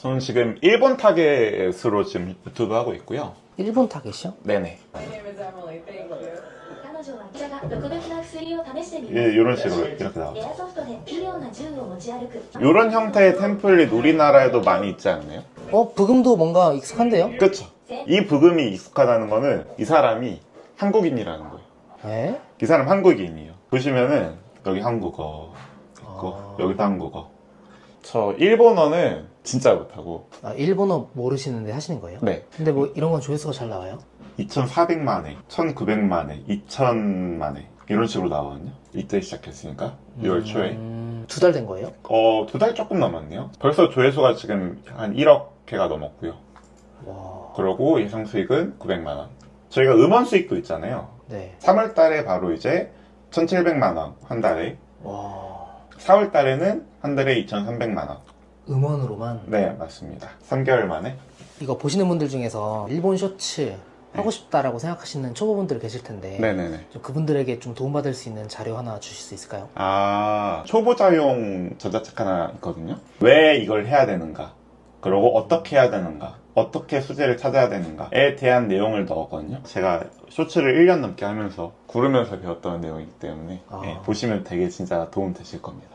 저는 지금 일본 타겟으로 지금 유튜브 하고 있고요. 일본 타겟이요? 네네. 예, 예, 이런 식으로 이렇게 나와요. 이런 형태의 템플릿 우리나라에도 많이 있지 않나요? 어, 부금도 뭔가 익숙한데요? 그쵸. 이 부금이 익숙하다는 거는 이 사람이 한국인이라는 거예요. 에? 이 사람 한국인이에요. 보시면은 여기 한국어 있고 아. 여기도 한국어 저 일본어는 진짜 못하고 아, 일본어 모르시는데 하시는 거예요? 네. 근데 뭐 이런 건 조회수가 잘 나와요? 2,400만 회, 1,900만 회, 2,000만 회 이런 식으로 나오거든요. 이때 시작했으니까 6월 초에 음, 두달 된 거예요? 어, 두 달 조금 넘었네요. 벌써 조회수가 지금 한 1억 회가 넘었고요. 와. 그리고 예상 수익은 900만 원. 저희가 음원 수익도 있잖아요. 네. 3월 달에 바로 이제 1,700만 원 한 달에 와. 4월 달에는 한 달에 2,300만 원. 음원으로만 네, 맞습니다. 3개월 만에. 이거 보시는 분들 중에서 일본 쇼츠 하고 싶다라고 생각하시는 초보분들 계실 텐데 네네네. 좀 그분들에게 좀 도움받을 수 있는 자료 하나 주실 수 있을까요? 아, 초보자용 전자책 하나 있거든요. 왜 이걸 해야 되는가? 그리고 어떻게 해야 되는가? 어떻게 수제를 찾아야 되는가에 대한 내용을 넣었거든요. 제가 쇼츠를 1년 넘게 하면서 구르면서 배웠던 내용이기 때문에 아. 예, 보시면 되게 진짜 도움 되실 겁니다.